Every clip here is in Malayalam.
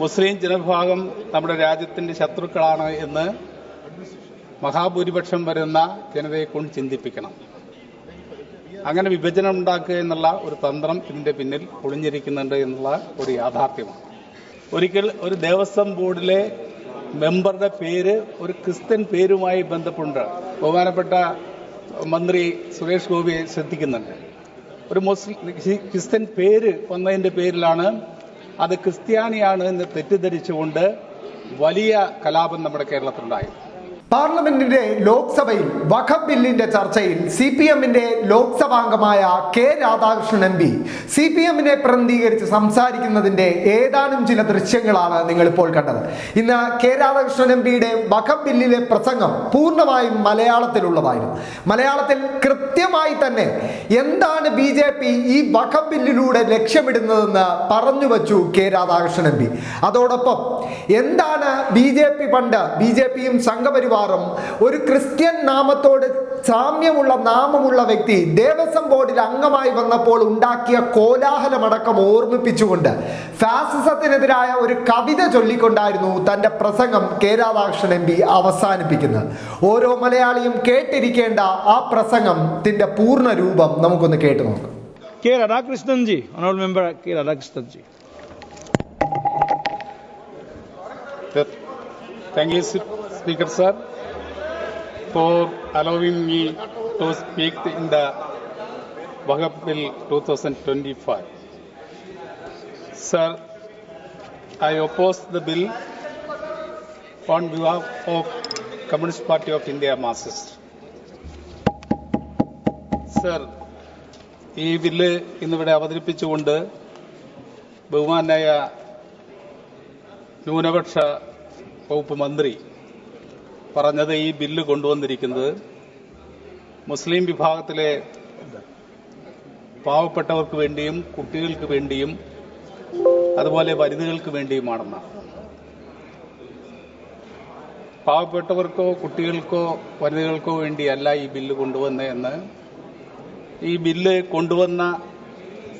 മുസ്ലിം ജനവിഭാഗം നമ്മുടെ രാജ്യത്തിന്റെ ശത്രുക്കളാണ് എന്ന് മഹാഭൂരിപക്ഷം വരുന്ന ജനതയെ കൊണ്ട് ചിന്തിപ്പിക്കണം. അങ്ങനെ വിഭജനം ഉണ്ടാക്കുക എന്നുള്ള ഒരു തന്ത്രം ഇതിന്റെ പിന്നിൽ ഒളിഞ്ഞിരിക്കുന്നുണ്ട് എന്നുള്ള ഒരു യാഥാർത്ഥ്യമാണ്. ഒരിക്കൽ ഒരു ദേവസ്വം ബോർഡിലെ മെമ്പറുടെ പേര് ഒരു ക്രിസ്ത്യൻ പേരുമായി ബന്ധപ്പെട്ട് ബഹുമാനപ്പെട്ട മന്ത്രി സുരേഷ് ഗോപിയെ ശ്രദ്ധിക്കുന്നുണ്ട്. ഒരു മുസ്ലിം ക്രിസ്ത്യൻ പേര് വന്നതിന്റെ പേരിലാണ് അത് ക്രിസ്ത്യാനിയാണ് എന്ന് തെറ്റിദ്ധരിച്ചുകൊണ്ട് വലിയ കലാപം നമ്മുടെ കേരളത്തിലുണ്ടായി. പാർലമെന്റിന്റെ ലോക്സഭയിൽ വഖഫ് ബില്ലിന്റെ ചർച്ചയിൽ സി പി എമ്മിന്റെ ലോക്സഭാംഗമായ K Radhakrishnan M P. C P എമ്മിനെ പ്രതിനിധീകരിച്ച് സംസാരിക്കുന്നതിന്റെ ഏതാനും ചില ദൃശ്യങ്ങളാണ് നിങ്ങൾ ഇപ്പോൾ കണ്ടത്. ഇന്ന് കെ രാധാകൃഷ്ണൻ എം പിയുടെ വഖഫ് ബില്ലിലെ പ്രസംഗം പൂർണമായും മലയാളത്തിലുള്ളതായിരുന്നു. മലയാളത്തിൽ കൃത്യമായി തന്നെ എന്താണ് ബി ജെ പി ഈ വഖഫ് ബില്ലിലൂടെ ലക്ഷ്യമിടുന്നതെന്ന് പറഞ്ഞു വച്ചു കെ രാധാകൃഷ്ണൻ എം പി. അതോടൊപ്പം എന്താണ് ബി ജെ പി പണ്ട് ബി ജെ പിയും സംഘപരിവാറും ഒരു ക്രിസ്ത്യൻ നാമത്തോട് സാമ്യമുള്ള നാമമുള്ള വ്യക്തി ദേവസ്വം ബോർഡിൽ അംഗമായി വന്നപ്പോൾ ഉണ്ടാക്കിയ കോലാഹലമടക്കം ഓർമ്മിപ്പിച്ചുകൊണ്ട് ഫാസിസത്തിനെതിരായ ഒരു കവിത ചൊല്ലിക്കൊണ്ടായിരുന്നു തന്റെ പ്രസംഗം കെ രാധാകൃഷ്ണൻ എം പി അവസാനിപ്പിക്കുന്നത് ഓരോ മലയാളിയും കേട്ടിരിക്കേണ്ട ആ പ്രസംഗത്തിന്റെ പൂർണ രൂപം നമുക്കൊന്ന് കേട്ടു നോക്കാം K Radhakrishnan ji, member K. Radhakrishnan ji. Thank you, Speaker Sir, for allowing me to speak in the Waqf Bill 2025. Sir, I oppose the bill on behalf of Communist Party of India Marxist. Sir ഈ ബില്ല് ഇന്നിവിടെ അവതരിപ്പിച്ചുകൊണ്ട് ബഹുമാനായ ന്യൂനപക്ഷ വകുപ്പ് മന്ത്രി പറഞ്ഞത് ഈ ബില്ല് കൊണ്ടുവന്നിരിക്കുന്നത് മുസ്ലിം വിഭാഗത്തിലെ പാവപ്പെട്ടവർക്ക് വേണ്ടിയും കുട്ടികൾക്ക് വേണ്ടിയും അതുപോലെ വനിതകൾക്ക് വേണ്ടിയുമാണെന്നാണ്. പാവപ്പെട്ടവർക്കോ കുട്ടികൾക്കോ വനിതകൾക്കോ വേണ്ടിയല്ല ഈ ബില്ല് കൊണ്ടുവന്നതെന്ന് ഈ ബില്ല് കൊണ്ടുവന്ന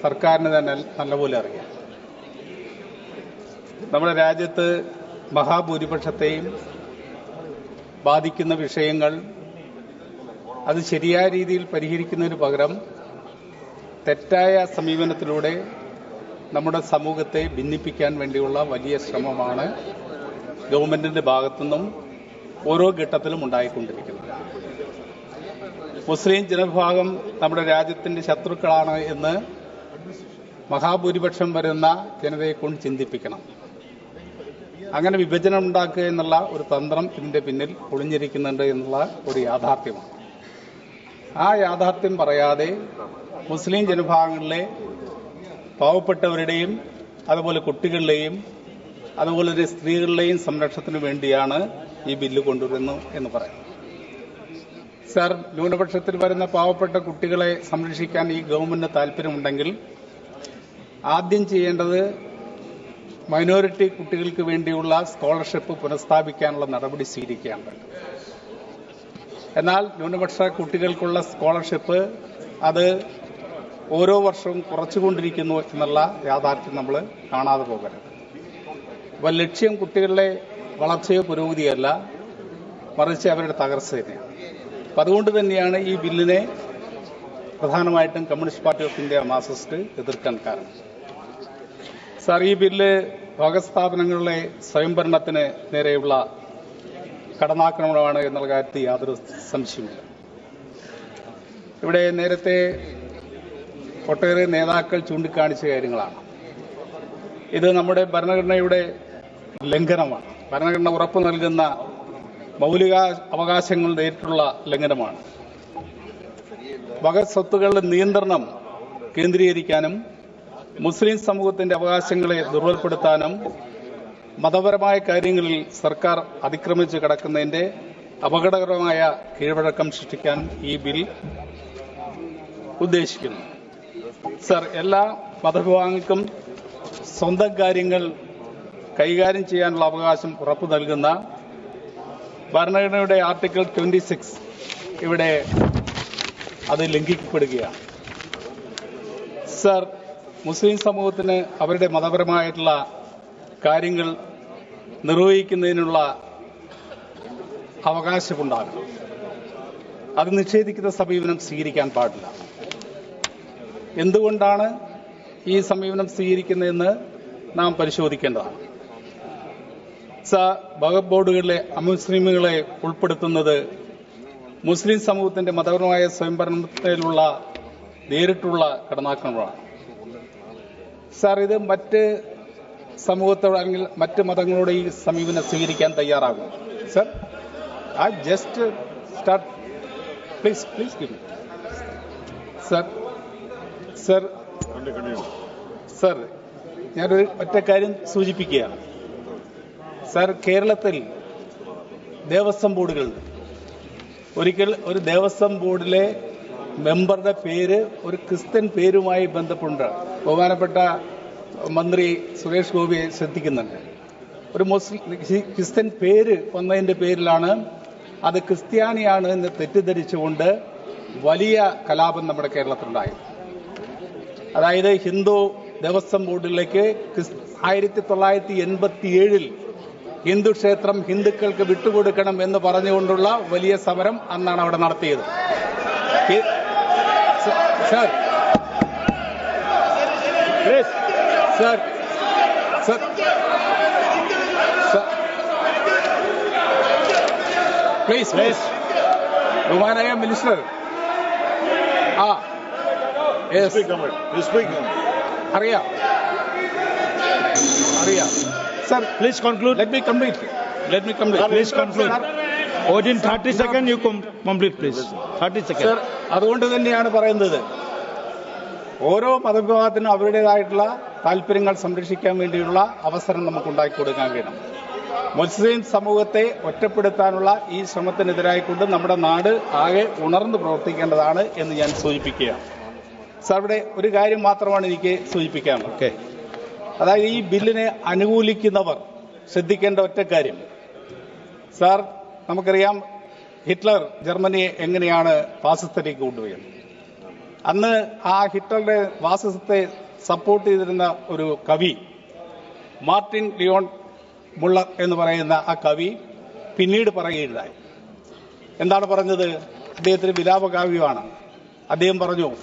സർക്കാരിന് തന്നെ നല്ലപോലെ അറിയാം. നമ്മുടെ രാജ്യത്ത് മഹാഭൂരിപക്ഷത്തെയും ബാധിക്കുന്ന വിഷയങ്ങൾ അത് ശരിയായ രീതിയിൽ പരിഹരിക്കുന്നതിന് പകരം തെറ്റായ സമീപനത്തിലൂടെ നമ്മുടെ സമൂഹത്തെ ഭിന്നിപ്പിക്കാൻ വേണ്ടിയുള്ള വലിയ ശ്രമമാണ് ഗവൺമെന്റിന്റെ ഭാഗത്തുനിന്നും ഓരോ ഘട്ടത്തിലും ഉണ്ടായിക്കൊണ്ടിരിക്കുന്നത്. മുസ്ലിം ജനവിഭാഗം നമ്മുടെ രാജ്യത്തിന്റെ ശത്രുക്കളാണ് എന്ന് മഹാഭൂരിപക്ഷം വരുന്ന ജനതയെ കൊണ്ട് ചിന്തിപ്പിക്കണം. അങ്ങനെ വിഭജനം ഉണ്ടാക്കുക എന്നുള്ള ഒരു തന്ത്രം ഇതിന്റെ പിന്നിൽ ഒളിഞ്ഞിരിക്കുന്നുണ്ട് എന്നുള്ള ഒരു യാഥാർത്ഥ്യമാണ്. ആ യാഥാർത്ഥ്യം പറയാതെ മുസ്ലിം ജനവിഭാഗങ്ങളിലെ പാവപ്പെട്ടവരുടെയും അതുപോലെ കുട്ടികളുടെയും അതുപോലെ തന്നെ സ്ത്രീകളുടെയും സംരക്ഷണത്തിന് വേണ്ടിയാണ് ഈ ബില്ല് കൊണ്ടുവരുന്നു എന്ന് പറയുന്നത് സർ ന്യൂനപക്ഷത്തിൽ വരുന്ന പാവപ്പെട്ട കുട്ടികളെ സംരക്ഷിക്കാൻ ഈ ഗവൺമെന്റിന് താല്പര്യമുണ്ടെങ്കിൽ ആദ്യം ചെയ്യേണ്ടത് മൈനോറിറ്റി കുട്ടികൾക്ക് വേണ്ടിയുള്ള സ്കോളർഷിപ്പ് പുനഃസ്ഥാപിക്കാനുള്ള നടപടി സ്വീകരിക്കുകയാണ്. എന്നാൽ ന്യൂനപക്ഷ കുട്ടികൾക്കുള്ള സ്കോളർഷിപ്പ് അത് ഓരോ വർഷവും കുറച്ചുകൊണ്ടിരിക്കുന്നു എന്നുള്ള യാഥാർത്ഥ്യം നമ്മൾ കാണാതെ പോകരുത്. അപ്പോൾ ലക്ഷ്യം കുട്ടികളുടെ വളർച്ചയോ പുരോഗതിയല്ല മറിച്ച് അവരുടെ തകർച്ച തന്നെയാണ്. അപ്പം അതുകൊണ്ട് തന്നെയാണ് ഈ ബില്ലിനെ പ്രധാനമായിട്ടും communist party of India Marxist എതിർക്കാൻ കാരണം. സാർ ഈ ബില്ല് സ്വയംഭരണത്തിന് നേരെയുള്ള കടന്നാക്രമണമാണ് എന്നുള്ള കാര്യത്തിൽ യാതൊരു സംശയമില്ല ഇവിടെ നേരത്തെ ഒട്ടേറെ നേതാക്കൾ ചൂണ്ടിക്കാണിച്ച കാര്യങ്ങളാണ്. ഇത് നമ്മുടെ ഭരണഘടനയുടെ ലംഘനമാണ്. ഭരണഘടന ഉറപ്പ് നൽകുന്ന മൗലിക അവകാശങ്ങൾ നേരിട്ടുള്ള ലംഘനമാണ്. വകഫ് സ്വത്തുക്കളുടെ നിയന്ത്രണം കേന്ദ്രീകരിക്കാനും മുസ്ലിം സമൂഹത്തിന്റെ അവകാശങ്ങളെ ദുർബലപ്പെടുത്താനും മതപരമായ കാര്യങ്ങളിൽ സർക്കാർ അതിക്രമിച്ച് കിടക്കുന്നതിന്റെ അപകടകരമായ കീഴ്വഴക്കം സൃഷ്ടിക്കാൻ ഈ ബിൽ ഉദ്ദേശിക്കുന്നു. സർ എല്ലാ മതവിഭാഗങ്ങൾക്കും സ്വന്തം കാര്യങ്ങൾ കൈകാര്യം ചെയ്യാനുള്ള അവകാശം ഉറപ്പു നൽകുന്ന ഭരണഘടനയുടെ ആർട്ടിക്കിൾ ട്വന്റി സിക്സ് ഇവിടെ അത് ലംഘിക്കപ്പെടുകയാണ്. സർ മുസ്ലിം സമൂഹത്തിന് അവരുടെ മതപരമായിട്ടുള്ള കാര്യങ്ങൾ നിർവഹിക്കുന്നതിനുള്ള അവകാശമുണ്ടാകും അത് നിഷേധിക്കുന്ന സമീപനം സ്വീകരിക്കാൻ പാടില്ല. എന്തുകൊണ്ടാണ് ഈ സമീപനം സ്വീകരിക്കുന്നതെന്ന് നാം പരിശോധിക്കേണ്ടതാണ്. ഭഗത് ബോർഡുകളിലെ അമുസ്ലിമുകളെ ഉൾപ്പെടുത്തുന്നത് മുസ്ലിം സമൂഹത്തിന്റെ മതപരമായ സ്വയംഭരണത്തിലുള്ള നേരിട്ടുള്ള കടന്നാക്രമണമാണ് സാർ ഇത് മറ്റ് സമൂഹത്തോട് അല്ലെങ്കിൽ മറ്റ് മതങ്ങളോട് ഈ സമീപനം സ്വീകരിക്കാൻ തയ്യാറാകും. സർ ആ just start please please give sir sir sir ഞാനൊരു ഒറ്റ കാര്യം സൂചിപ്പിക്കുകയാണ്. സർ കേരളത്തിൽ ദേവസ്വം ബോർഡുകൾ. ഒരിക്കൽ ഒരു ദേവസ്വം ബോർഡിലെ മെമ്പറുടെ പേര് ഒരു ക്രിസ്ത്യൻ പേരുമായി ബന്ധപ്പെട്ട് ബഹുമാനപ്പെട്ട മന്ത്രി സുരേഷ് ഗോപിയെ ശ്രദ്ധിക്കുന്നുണ്ട്. ഒരു മുസ്ലിം ക്രിസ്ത്യൻ പേര് വന്നതിന്റെ പേരിലാണ് അത് ക്രിസ്ത്യാനിയാണ് എന്ന് തെറ്റിദ്ധരിച്ചുകൊണ്ട് വലിയ കലാപം നമ്മുടെ കേരളത്തിലുണ്ടായി. അതായത് ഹിന്ദു ദേവസ്വം ബോർഡിലേക്ക് ആയിരത്തി തൊള്ളായിരത്തി എൺപത്തി ഏഴിൽ ഹിന്ദു ക്ഷേത്രം ഹിന്ദുക്കൾക്ക് വിട്ടുകൊടുക്കണം എന്ന് പറഞ്ഞുകൊണ്ടുള്ള വലിയ സമരം അന്നാണ് അവിടെ നടത്തിയത്. ഹി- സ- sir Please. Sir sir sir please please ബഹുമാനായ മിനിസ്റ്റർ ആ യെസ് അറിയാം അറിയാം sir Please conclude. Let me complete let me complete Please conclude. Within 30 seconds, you com- complete, please. 30 sir അതുകൊണ്ട് തന്നെയാണ് പറയുന്നത്. ഓരോ മതവിഭാഗത്തിനും അവരുടേതായിട്ടുള്ള താല്പര്യങ്ങൾ സംരക്ഷിക്കാൻ വേണ്ടിയുള്ള അവസരം നമുക്ക് ഉണ്ടാക്കി കൊടുക്കാൻ വേണം. മുസ്ലിം സമൂഹത്തെ ഒറ്റപ്പെടുത്താനുള്ള ഈ ശ്രമത്തിനെതിരായിക്കൊണ്ട് നമ്മുടെ നാട് ആകെ ഉണർന്ന് പ്രവർത്തിക്കേണ്ടതാണ് എന്ന് ഞാൻ സൂചിപ്പിക്കുകയാണ്. സാർ ഇവിടെ ഒരു കാര്യം മാത്രമാണ് എനിക്ക് സൂചിപ്പിക്കാനുള്ളത് ഓക്കെ അതായത് ഈ ബില്ലിനെ അനുകൂലിക്കുന്നവർ ശ്രദ്ധിക്കേണ്ട ഒറ്റ കാര്യം. സാർ നമുക്കറിയാം ഹിറ്റ്ലർ ജർമ്മനിയെ എങ്ങനെയാണ് ഫാസിസത്തിലേക്ക് കൊണ്ടുപോയത്. അന്ന് ആ ഹിറ്റ്ലറുടെ ഫാസിസത്തെ സപ്പോർട്ട് ചെയ്തിരുന്ന ഒരു കവി മാർട്ടിൻ ലിയോൺ മുള്ളർ എന്ന് പറയുന്ന ആ കവി പിന്നീട് പറയുകയുണ്ടായി. എന്താണ് പറഞ്ഞത്? അദ്ദേഹത്തിന് വിലാപകാവ്യമാണ്. അദ്ദേഹം പറഞ്ഞു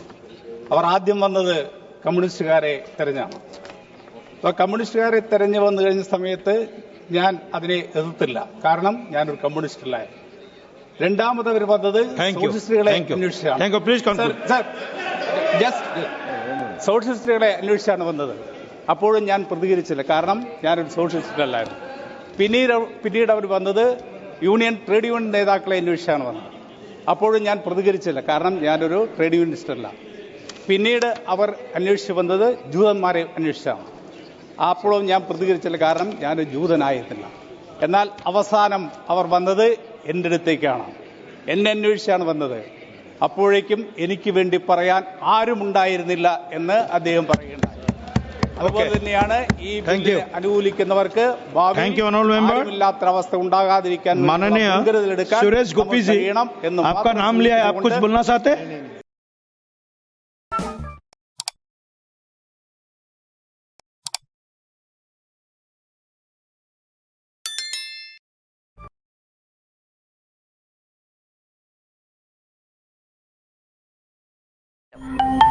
അവർ ആദ്യം വന്നത് കമ്മ്യൂണിസ്റ്റുകാരെ തെരഞ്ഞാണ്. അപ്പോൾ കമ്മ്യൂണിസ്റ്റുകാരെ തെരഞ്ഞു വന്നു കഴിഞ്ഞ സമയത്ത് ഞാൻ അതിനെ എതിർത്തില്ല. കാരണം ഞാനൊരു കമ്മ്യൂണിസ്റ്റ് അല്ലായിരുന്നു രണ്ടാമത് അവർ വന്നത് സോഷ്യലിസ്റ്റുകളെ. അന്വേഷിച്ചാണ്. സോഷ്യലിസ്റ്റുകളെ അന്വേഷിച്ചാണ് വന്നത്. അപ്പോഴും ഞാൻ പ്രതികരിച്ചില്ല. കാരണം ഞാനൊരു സോഷ്യലിസ്റ്റ് അല്ലായിരുന്നു പിന്നീട് പിന്നീട് അവർ വന്നത് യൂണിയൻ ട്രേഡ് യൂണിയൻ നേതാക്കളെ അന്വേഷിച്ചാണ് വന്നത്. അപ്പോഴും ഞാൻ പ്രതികരിച്ചില്ല. കാരണം ഞാനൊരു ട്രേഡ് യൂണിയനിസ്റ്റ് അല്ല പിന്നീട് അവർ അന്വേഷിച്ച് വന്നത് ജൂതന്മാരെ അന്വേഷിച്ചാണ്. അപ്പോഴും ഞാൻ പ്രതികരിച്ചില്ല. കാരണം ഞാൻ ജൂതനായിരുന്നില്ല. എന്നാൽ അവസാനം അവർ വന്നത് എന്റെ അടുത്തേക്കാണ്. എന്നെ അന്വേഷിച്ചാണ് വന്നത്. അപ്പോഴേക്കും എനിക്ക് വേണ്ടി പറയാൻ ആരും ഉണ്ടായിരുന്നില്ല എന്ന് അദ്ദേഹം പറയുന്നത് അതുപോലെ തന്നെയാണ് ഈ അനുകൂലിക്കുന്നവർക്ക് അവസ്ഥ ഉണ്ടാകാതിരിക്കാൻ സുരേഷ് ഗോപി ചെയ്യണം എന്ന് you.